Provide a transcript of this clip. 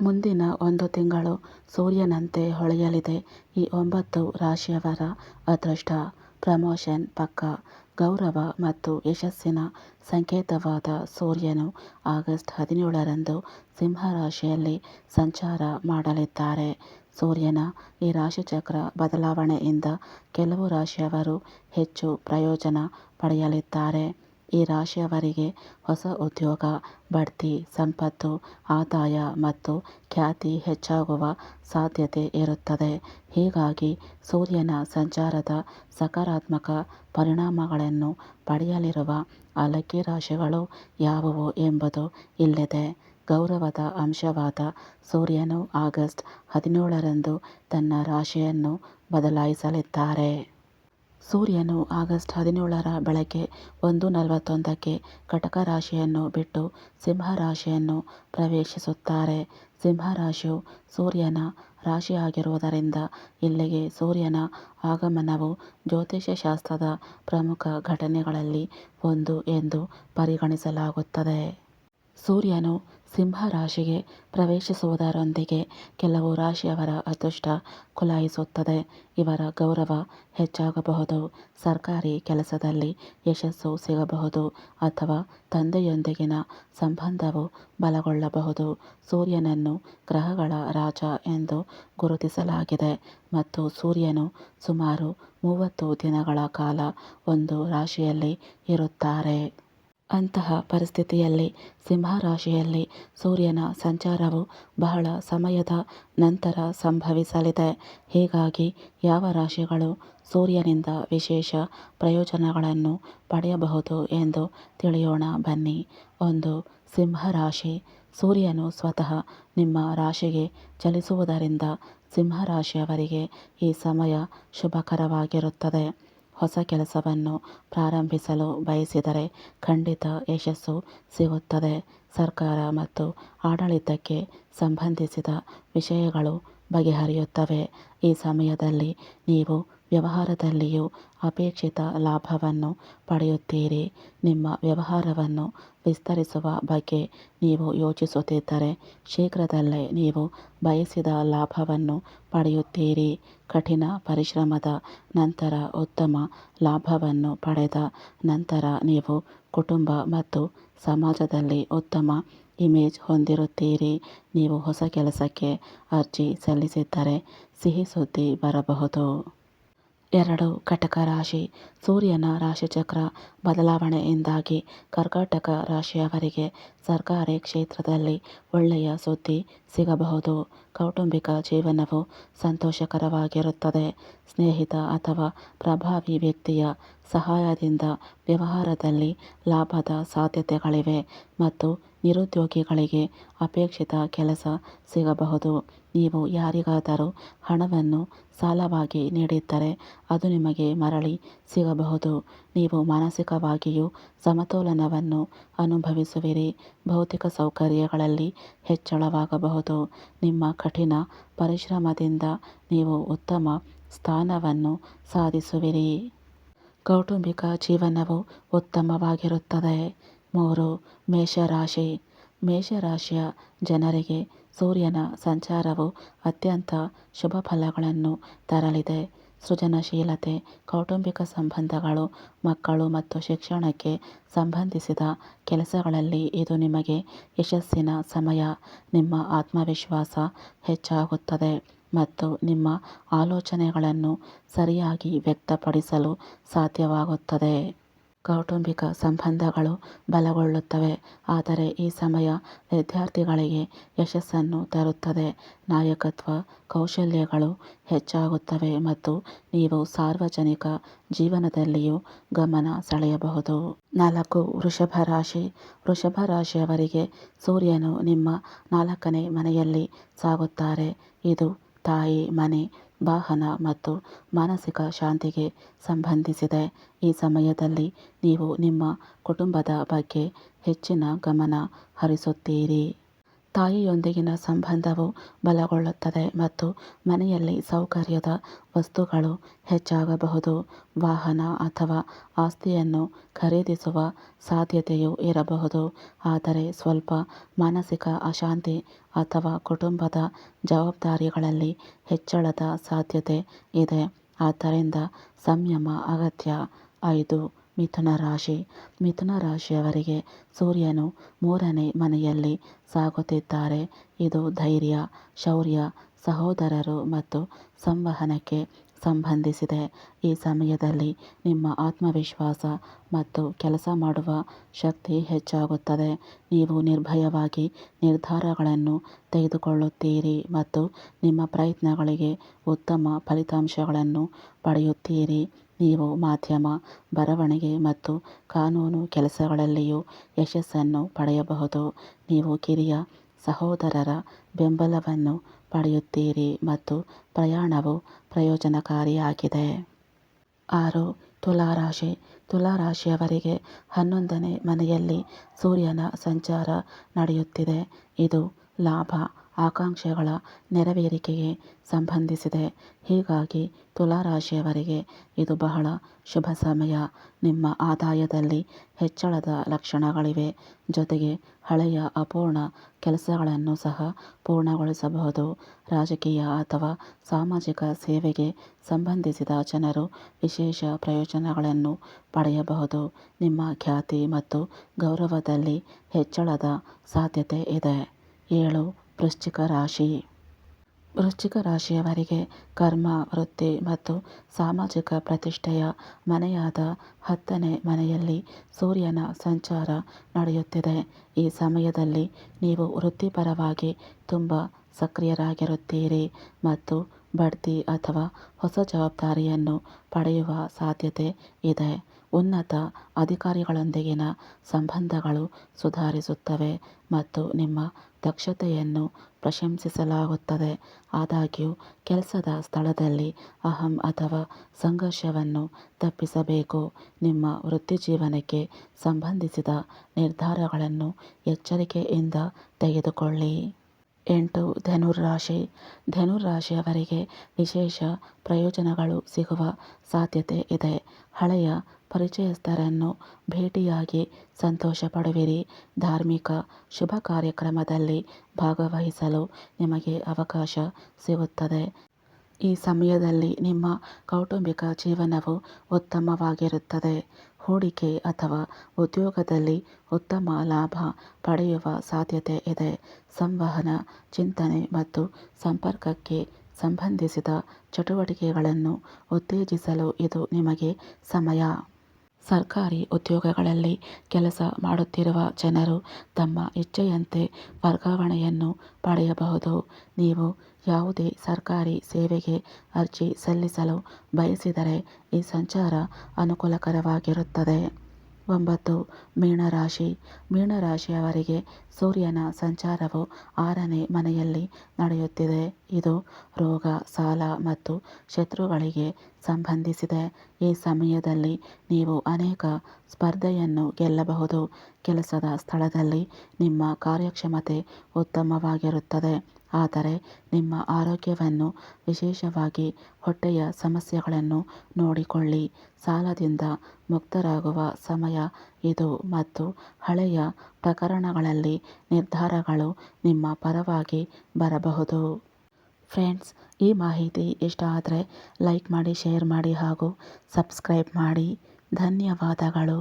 ಮುಂದಿನ ಒಂದು ತಿಂಗಳು ಸೂರ್ಯನಂತೆ ಹೊಳೆಯಲಿದೆ. ಈ ಒಂಬತ್ತು ರಾಶಿಯವರ ಅದೃಷ್ಟ, ಪ್ರಮೋಷನ್ ಪಕ್ಕ, ಗೌರವ ಮತ್ತು ಯಶಸ್ಸಿನ ಸಂಕೇತವಾದ ಸೂರ್ಯನು ಆಗಸ್ಟ್ ಹದಿನೇಳರಂದು ಸಿಂಹ ರಾಶಿಯಲ್ಲಿ ಸಂಚಾರ ಮಾಡಲಿದ್ದಾರೆ. ಸೂರ್ಯನ ಈ ರಾಶಿಚಕ್ರ ಬದಲಾವಣೆಯಿಂದ ಕೆಲವು ರಾಶಿಯವರು ಹೆಚ್ಚು ಪ್ರಯೋಜನ ಪಡೆಯಲಿದ್ದಾರೆ. ಈ ರಾಶಿಯವರಿಗೆ ಹೊಸ ಉದ್ಯೋಗ, ಬಡ್ತಿ, ಸಂಪತ್ತು, ಆದಾಯ ಮತ್ತು ಖ್ಯಾತಿ ಹೆಚ್ಚಾಗುವ ಸಾಧ್ಯತೆ ಇರುತ್ತದೆ. ಹೀಗಾಗಿ ಸೂರ್ಯನ ಸಂಚಾರದ ಸಕಾರಾತ್ಮಕ ಪರಿಣಾಮಗಳನ್ನು ಪಡೆಯಲಿರುವ ಆ ಲಕ್ಕಿ ರಾಶಿಗಳು ಯಾವುವು ಎಂಬುದು ಇಲ್ಲಿದೆ. ಗೌರವದ ಅಂಶವಾದ ಸೂರ್ಯನು ಆಗಸ್ಟ್ ಹದಿನೇಳರಂದು ತನ್ನ ರಾಶಿಯನ್ನು ಬದಲಾಯಿಸಲಿದ್ದಾರೆ. ಸೂರ್ಯನು ಆಗಸ್ಟ್ ಹದಿನೇಳರ ಬೆಳಗ್ಗೆ ಒಂದು ನಲವತ್ತೊಂದಕ್ಕೆ ಕಟಕ ರಾಶಿಯನ್ನು ಬಿಟ್ಟು ಸಿಂಹ ರಾಶಿಯನ್ನು ಪ್ರವೇಶಿಸುತ್ತಾರೆ. ಸಿಂಹ ರಾಶಿಯು ಸೂರ್ಯನ ರಾಶಿಯಾಗಿರುವುದರಿಂದ ಇಲ್ಲಿಗೆ ಸೂರ್ಯನ ಆಗಮನವು ಜ್ಯೋತಿಷ್ಯ ಶಾಸ್ತ್ರದ ಪ್ರಮುಖ ಘಟನೆಗಳಲ್ಲಿ ಒಂದು ಎಂದು ಪರಿಗಣಿಸಲಾಗುತ್ತದೆ. ಸೂರ್ಯನು ಸಿಂಹ ರಾಶಿಗೆ ಪ್ರವೇಶಿಸುವುದರೊಂದಿಗೆ ಕೆಲವು ರಾಶಿಯವರ ಅದೃಷ್ಟ ಕುಲಾಯಿಸುತ್ತದೆ. ಇವರ ಗೌರವ ಹೆಚ್ಚಾಗಬಹುದು. ಸರ್ಕಾರಿ ಕೆಲಸದಲ್ಲಿ ಯಶಸ್ಸು ಸಿಗಬಹುದು ಅಥವಾ ತಂದೆಯೊಂದಿಗಿನ ಸಂಬಂಧವು ಬಲಗೊಳ್ಳಬಹುದು. ಸೂರ್ಯನನ್ನು ಗ್ರಹಗಳ ರಾಜ ಎಂದು ಗುರುತಿಸಲಾಗಿದೆ ಮತ್ತು ಸೂರ್ಯನು ಸುಮಾರು ಮೂವತ್ತು ದಿನಗಳ ಕಾಲ ಒಂದು ರಾಶಿಯಲ್ಲಿ ಇರುತ್ತಾರೆ. ಅಂತಹ ಪರಿಸ್ಥಿತಿಯಲ್ಲಿ ಸಿಂಹರಾಶಿಯಲ್ಲಿ ಸೂರ್ಯನ ಸಂಚಾರವು ಬಹಳ ಸಮಯದ ನಂತರ ಸಂಭವಿಸಲಿದೆ. ಹೀಗಾಗಿ ಯಾವ ರಾಶಿಗಳು ಸೂರ್ಯನಿಂದ ವಿಶೇಷ ಪ್ರಯೋಜನಗಳನ್ನು ಪಡೆಯಬಹುದು ಎಂದು ತಿಳಿಯೋಣ ಬನ್ನಿ. ಒಂದು, ಸಿಂಹರಾಶಿ. ಸೂರ್ಯನು ಸ್ವತಃ ನಿಮ್ಮ ರಾಶಿಗೆ ಚಲಿಸುವುದರಿಂದ ಸಿಂಹರಾಶಿಯವರಿಗೆ ಈ ಸಮಯ ಶುಭಕರವಾಗಿರುತ್ತದೆ. ಹೊಸ ಕೆಲಸವನ್ನು ಪ್ರಾರಂಭಿಸಲು ಬಯಸಿದರೆ ಖಂಡಿತ ಯಶಸ್ಸು ಸಿಗುತ್ತದೆ. ಸರ್ಕಾರ ಮತ್ತು ಆಡಳಿತಕ್ಕೆ ಸಂಬಂಧಿಸಿದ ವಿಷಯಗಳು ಬಗೆಹರಿಯುತ್ತವೆ. ಈ ಸಮಯದಲ್ಲಿ ನೀವು ವ್ಯವಹಾರದಲ್ಲಿಯೂ ಅಪೇಕ್ಷಿತ ಲಾಭವನ್ನು ಪಡೆಯುತ್ತೀರಿ. ನಿಮ್ಮ ವ್ಯವಹಾರವನ್ನು ವಿಸ್ತರಿಸುವ ಬಗ್ಗೆ ನೀವು ಯೋಚಿಸುತ್ತಿದ್ದರೆ ಶೀಘ್ರದಲ್ಲೇ ನೀವು ಬಯಸಿದ ಲಾಭವನ್ನು ಪಡೆಯುತ್ತೀರಿ. ಕಠಿಣ ಪರಿಶ್ರಮದ ನಂತರ ಉತ್ತಮ ಲಾಭವನ್ನು ಪಡೆದ ನಂತರ ನೀವು ಕುಟುಂಬ ಮತ್ತು ಸಮಾಜದಲ್ಲಿ ಉತ್ತಮ ಇಮೇಜ್ ಹೊಂದಿರುತ್ತೀರಿ. ನೀವು ಹೊಸ ಕೆಲಸಕ್ಕೆ ಅರ್ಜಿ ಸಲ್ಲಿಸಿದ್ದರೆ ಸಿಹಿ ಸುದ್ದಿ ಬರಬಹುದು. ಎರಡು ಕಟಕ ರಾಶಿ ಸೂರ್ಯನ ರಾಶಿಚಕ್ರ ಬದಲಾವಣೆಯಿಂದಾಗಿ ಕರ್ಕಾಟಕ ರಾಶಿಯವರಿಗೆ ಸರ್ಕಾರಿ ಕ್ಷೇತ್ರದಲ್ಲಿ ಒಳ್ಳೆಯ ಸುದ್ದಿ ಸಿಗಬಹುದು. ಕೌಟುಂಬಿಕ ಜೀವನವು ಸಂತೋಷಕರವಾಗಿರುತ್ತದೆ. ಸ್ನೇಹಿತ ಅಥವಾ ಪ್ರಭಾವಿ ವ್ಯಕ್ತಿಯ ಸಹಾಯದಿಂದ ವ್ಯವಹಾರದಲ್ಲಿ ಲಾಭದ ಸಾಧ್ಯತೆಗಳಿವೆ ಮತ್ತು ನಿರುದ್ಯೋಗಿಗಳಿಗೆ ಅಪೇಕ್ಷಿತ ಕೆಲಸ ಸಿಗಬಹುದು. ನೀವು ಯಾರಿಗಾದರೂ ಹಣವನ್ನು ಸಾಲವಾಗಿ ನೀಡಿದ್ದರೆ ಅದು ನಿಮಗೆ ಮರಳಿ ಸಿಗಬಹುದು. ನೀವು ಮಾನಸಿಕವಾಗಿಯೂ ಸಮತೋಲನವನ್ನು ಅನುಭವಿಸುವಿರಿ. ಭೌತಿಕ ಸೌಕರ್ಯಗಳಲ್ಲಿ ಹೆಚ್ಚಳವಾಗಬಹುದು. ನಿಮ್ಮ ಕಠಿಣ ಪರಿಶ್ರಮದಿಂದ ನೀವು ಉತ್ತಮ ಸ್ಥಾನವನ್ನು ಸಾಧಿಸುವಿರಿ. ಕೌಟುಂಬಿಕ ಜೀವನವು ಉತ್ತಮವಾಗಿರುತ್ತದೆ. ಮೂರು, ಮೇಷರಾಶಿ. ಮೇಷರಾಶಿಯ ಜನರಿಗೆ ಸೂರ್ಯನ ಸಂಚಾರವು ಅತ್ಯಂತ ಶುಭ ಫಲಗಳನ್ನು ತರಲಿದೆ. ಸೃಜನಶೀಲತೆ, ಕೌಟುಂಬಿಕ ಸಂಬಂಧಗಳು, ಮಕ್ಕಳು ಮತ್ತು ಶಿಕ್ಷಣಕ್ಕೆ ಸಂಬಂಧಿಸಿದ ಕೆಲಸಗಳಲ್ಲಿ ಇದು ನಿಮಗೆ ಯಶಸ್ಸಿನ ಸಮಯ, ನಿಮ್ಮ ಆತ್ಮವಿಶ್ವಾಸ ಹೆಚ್ಚಾಗುತ್ತದೆ ಮತ್ತು ನಿಮ್ಮ ಆಲೋಚನೆಗಳನ್ನು ಸರಿಯಾಗಿ ವ್ಯಕ್ತಪಡಿಸಲು ಸಾಧ್ಯವಾಗುತ್ತದೆ. ಕೌಟುಂಬಿಕ ಸಂಬಂಧಗಳು ಬಲಗೊಳ್ಳುತ್ತವೆ. ಆದರೆ ಈ ಸಮಯ ವಿದ್ಯಾರ್ಥಿಗಳಿಗೆ ಯಶಸ್ಸನ್ನು ತರುತ್ತದೆ. ನಾಯಕತ್ವ ಕೌಶಲ್ಯಗಳು ಹೆಚ್ಚಾಗುತ್ತವೆ ಮತ್ತು ನೀವು ಸಾರ್ವಜನಿಕ ಜೀವನದಲ್ಲಿಯೂ ಗಮನ ಸೆಳೆಯಬಹುದು. ನಾಲ್ಕು, ವೃಷಭ ರಾಶಿ. ವೃಷಭ ರಾಶಿಯವರಿಗೆ ಸೂರ್ಯನು ನಿಮ್ಮ ನಾಲ್ಕನೇ ಮನೆಯಲ್ಲಿ ಸಾಗುತ್ತಾರೆ. ಇದು ತಾಯಿ, ಮನೆ, ವಾಹನ ಮತ್ತು ಮಾನಸಿಕ ಶಾಂತಿಗೆ ಸಂಬಂಧಿಸಿದೆ. ಈ ಸಮಯದಲ್ಲಿ ನೀವು ನಿಮ್ಮ ಕುಟುಂಬದ ಬಗ್ಗೆ ಹೆಚ್ಚಿನ ಗಮನ ಹರಿಸುತ್ತೀರಿ. ತಾಯಿಯೊಂದಿಗಿನ ಸಂಬಂಧವು ಬಲಗೊಳ್ಳುತ್ತದೆ ಮತ್ತು ಮನೆಯಲ್ಲಿ ಸೌಕರ್ಯದ ವಸ್ತುಗಳು ಹೆಚ್ಚಾಗಬಹುದು. ವಾಹನ ಅಥವಾ ಆಸ್ತಿಯನ್ನು ಖರೀದಿಸುವ ಸಾಧ್ಯತೆಯೂ ಇರಬಹುದು. ಆದರೆ ಸ್ವಲ್ಪ ಮಾನಸಿಕ ಅಶಾಂತಿ ಅಥವಾ ಕುಟುಂಬದ ಜವಾಬ್ದಾರಿಗಳಲ್ಲಿ ಹೆಚ್ಚಳದ ಸಾಧ್ಯತೆ ಇದೆ. ಆದ್ದರಿಂದ ಸಂಯಮ ಅಗತ್ಯ. ಐದು ಮಿಥುನ ರಾಶಿ. ಮಿಥುನ ರಾಶಿಯವರಿಗೆ ಸೂರ್ಯನು ಮೂರನೇ ಮನೆಯಲ್ಲಿ ಸಾಗುತ್ತಿದ್ದಾರೆ. ಇದು ಧೈರ್ಯ, ಶೌರ್ಯ, ಸಹೋದರರು ಮತ್ತು ಸಂವಹನಕ್ಕೆ ಸಂಬಂಧಿಸಿದೆ. ಈ ಸಮಯದಲ್ಲಿ ನಿಮ್ಮ ಆತ್ಮವಿಶ್ವಾಸ ಮತ್ತು ಕೆಲಸ ಮಾಡುವ ಶಕ್ತಿ ಹೆಚ್ಚಾಗುತ್ತದೆ. ನೀವು ನಿರ್ಭಯವಾಗಿ ನಿರ್ಧಾರಗಳನ್ನು ತೆಗೆದುಕೊಳ್ಳುತ್ತೀರಿ ಮತ್ತು ನಿಮ್ಮ ಪ್ರಯತ್ನಗಳಿಗೆ ಉತ್ತಮ ಫಲಿತಾಂಶಗಳನ್ನು ಪಡೆಯುತ್ತೀರಿ. ನೀವು ಮಾಧ್ಯಮ, ಬರವಣಿಗೆ ಮತ್ತು ಕಾನೂನು ಕೆಲಸಗಳಲ್ಲಿಯೂ ಯಶಸ್ಸನ್ನು ಪಡೆಯಬಹುದು. ನೀವು ಕಿರಿಯ ಸಹೋದರರ ಬೆಂಬಲವನ್ನು ಪಡೆಯುತ್ತೀರಿ ಮತ್ತು ಪ್ರಯಾಣವು ಪ್ರಯೋಜನಕಾರಿಯಾಗಿದೆ. ಆರು, ತುಲಾರಾಶಿ. ತುಲಾರಾಶಿಯವರಿಗೆ ಹನ್ನೊಂದನೇ ಮನೆಯಲ್ಲಿ ಸೂರ್ಯನ ಸಂಚಾರ ನಡೆಯುತ್ತಿದೆ. ಇದು ಲಾಭ. ಆಕಾಂಕ್ಷೆಗಳ ನೆರವೇರಿಕೆಗೆ ಸಂಬಂಧಿಸಿದೆ. ಹೀಗಾಗಿ ತುಲಾರಾಶಿಯವರಿಗೆ ಇದು ಬಹಳ ಶುಭ ಸಮಯ. ನಿಮ್ಮ ಆದಾಯದಲ್ಲಿ ಹೆಚ್ಚಳದ ಲಕ್ಷಣಗಳಿವೆ. ಜೊತೆಗೆ ಹಳೆಯ ಅಪೂರ್ಣ ಕೆಲಸಗಳನ್ನು ಸಹ ಪೂರ್ಣಗೊಳಿಸಬಹುದು. ರಾಜಕೀಯ ಅಥವಾ ಸಾಮಾಜಿಕ ಸೇವೆಗೆ ಸಂಬಂಧಿಸಿದ ಜನರು ವಿಶೇಷ ಪ್ರಯೋಜನಗಳನ್ನು ಪಡೆಯಬಹುದು. ನಿಮ್ಮ ಖ್ಯಾತಿ ಮತ್ತು ಗೌರವದಲ್ಲಿ ಹೆಚ್ಚಳದ ಸಾಧ್ಯತೆ ಇದೆ. ಏಳು ವೃಶ್ಚಿಕ ರಾಶಿ. ವೃಶ್ಚಿಕ ರಾಶಿಯವರಿಗೆ ಕರ್ಮ, ವೃತ್ತಿ ಮತ್ತು ಸಾಮಾಜಿಕ ಪ್ರತಿಷ್ಠೆಯ ಮನೆಯಾದ ಹತ್ತನೇ ಮನೆಯಲ್ಲಿ ಸೂರ್ಯನ ಸಂಚಾರ ನಡೆಯುತ್ತಿದೆ. ಈ ಸಮಯದಲ್ಲಿ ನೀವು ವೃತ್ತಿಪರವಾಗಿ ತುಂಬ ಸಕ್ರಿಯರಾಗಿರುತ್ತೀರಿ ಮತ್ತು ಬಡ್ತಿ ಅಥವಾ ಹೊಸ ಜವಾಬ್ದಾರಿಯನ್ನು ಪಡೆಯುವ ಸಾಧ್ಯತೆ ಇದೆ. ಉನ್ನತ ಅಧಿಕಾರಿಗಳೊಂದಿಗಿನ ಸಂಬಂಧಗಳು ಸುಧಾರಿಸುತ್ತವೆ ಮತ್ತು ನಿಮ್ಮ ದಕ್ಷತೆಯನ್ನು ಪ್ರಶಂಸಿಸಲಾಗುತ್ತದೆ. ಆದಾಗ್ಯೂ, ಕೆಲಸದ ಸ್ಥಳದಲ್ಲಿ ಅಹಂ ಅಥವಾ ಸಂಘರ್ಷವನ್ನು ತಪ್ಪಿಸಬೇಕು. ನಿಮ್ಮ ವೃತ್ತಿಜೀವನಕ್ಕೆ ಸಂಬಂಧಿಸಿದ ನಿರ್ಧಾರಗಳನ್ನು ಎಚ್ಚರಿಕೆಯಿಂದ ತೆಗೆದುಕೊಳ್ಳಿ. ಎಂಟು ಧನುರಾಶಿ ಧನುರಾಶಿಯವರಿಗೆ ವಿಶೇಷ ಪ್ರಯೋಜನಗಳು ಸಿಗುವ ಸಾಧ್ಯತೆ ಇದೆ. ಹಳೆಯ ಪರಿಚಯಸ್ಥರನ್ನು ಭೇಟಿಯಾಗಿ ಸಂತೋಷ ಪಡುವಿರಿ ಧಾರ್ಮಿಕ ಶುಭ ಕಾರ್ಯಕ್ರಮದಲ್ಲಿ ಭಾಗವಹಿಸಲು ನಿಮಗೆ ಅವಕಾಶ ಸಿಗುತ್ತದೆ. ಈ ಸಮಯದಲ್ಲಿ ನಿಮ್ಮ ಕೌಟುಂಬಿಕ ಜೀವನವು ಉತ್ತಮವಾಗಿರುತ್ತದೆ. ಹೂಡಿಕೆ ಅಥವಾ ಉದ್ಯೋಗದಲ್ಲಿ ಉತ್ತಮ ಲಾಭ ಪಡೆಯುವ ಸಾಧ್ಯತೆ ಇದೆ. ಸಂವಹನ, ಚಿಂತನೆ ಮತ್ತು ಸಂಪರ್ಕಕ್ಕೆ ಸಂಬಂಧಿಸಿದ ಚಟುವಟಿಕೆಗಳನ್ನು ಉತ್ತೇಜಿಸಲು ಇದು ನಿಮಗೆ ಸಮಯ. ಸರ್ಕಾರಿ ಉದ್ಯೋಗಗಳಲ್ಲಿ ಕೆಲಸ ಮಾಡುತ್ತಿರುವ ಜನರು ತಮ್ಮ ಇಚ್ಛೆಯಂತೆ ವರ್ಗಾವಣೆಯನ್ನು ಪಡೆಯಬಹುದು. ನೀವು ಯಾವುದೇ ಸರ್ಕಾರಿ ಸೇವೆಗೆ ಅರ್ಜಿ ಸಲ್ಲಿಸಲು ಬಯಸಿದರೆ ಈ ಸಂಚಾರ ಅನುಕೂಲಕರವಾಗಿರುತ್ತದೆ. ಒಂಬತ್ತು ಮೀನರಾಶಿ. ಮೀನರಾಶಿಯವರಿಗೆ ಸೂರ್ಯನ ಸಂಚಾರವು ಆರನೇ ಮನೆಯಲ್ಲಿ ನಡೆಯುತ್ತಿದೆ. ಇದು ರೋಗ, ಸಾಲ ಮತ್ತು ಶತ್ರುಗಳಿಗೆ ಸಂಬಂಧಿಸಿದೆ. ಈ ಸಮಯದಲ್ಲಿ ನೀವು ಅನೇಕ ಸ್ಪರ್ಧೆಯನ್ನು ಗೆಲ್ಲಬಹುದು. ಕೆಲಸದ ಸ್ಥಳದಲ್ಲಿ ನಿಮ್ಮ ಕಾರ್ಯಕ್ಷಮತೆ ಉತ್ತಮವಾಗಿರುತ್ತದೆ. ಆದರೆ ನಿಮ್ಮ ಆರೋಗ್ಯವನ್ನು ವಿಶೇಷವಾಗಿ ಹೊಟ್ಟೆಯ ಸಮಸ್ಯೆಗಳನ್ನು ನೋಡಿಕೊಳ್ಳಿ. ಸಾಲದಿಂದ ಮುಕ್ತರಾಗುವ ಸಮಯ ಇದು ಮತ್ತು ಹಳೆಯ ಪ್ರಕರಣಗಳಲ್ಲಿ ನಿರ್ಧಾರಗಳು ನಿಮ್ಮ ಪರವಾಗಿ ಬರಬಹುದು. ಫ್ರೆಂಡ್ಸ್, ಈ ಮಾಹಿತಿ ಇಷ್ಟ ಆದರೆ ಲೈಕ್ ಮಾಡಿ, ಶೇರ್ ಮಾಡಿ ಹಾಗೂ ಸಬ್ಸ್ಕ್ರೈಬ್ ಮಾಡಿ. ಧನ್ಯವಾದಗಳು.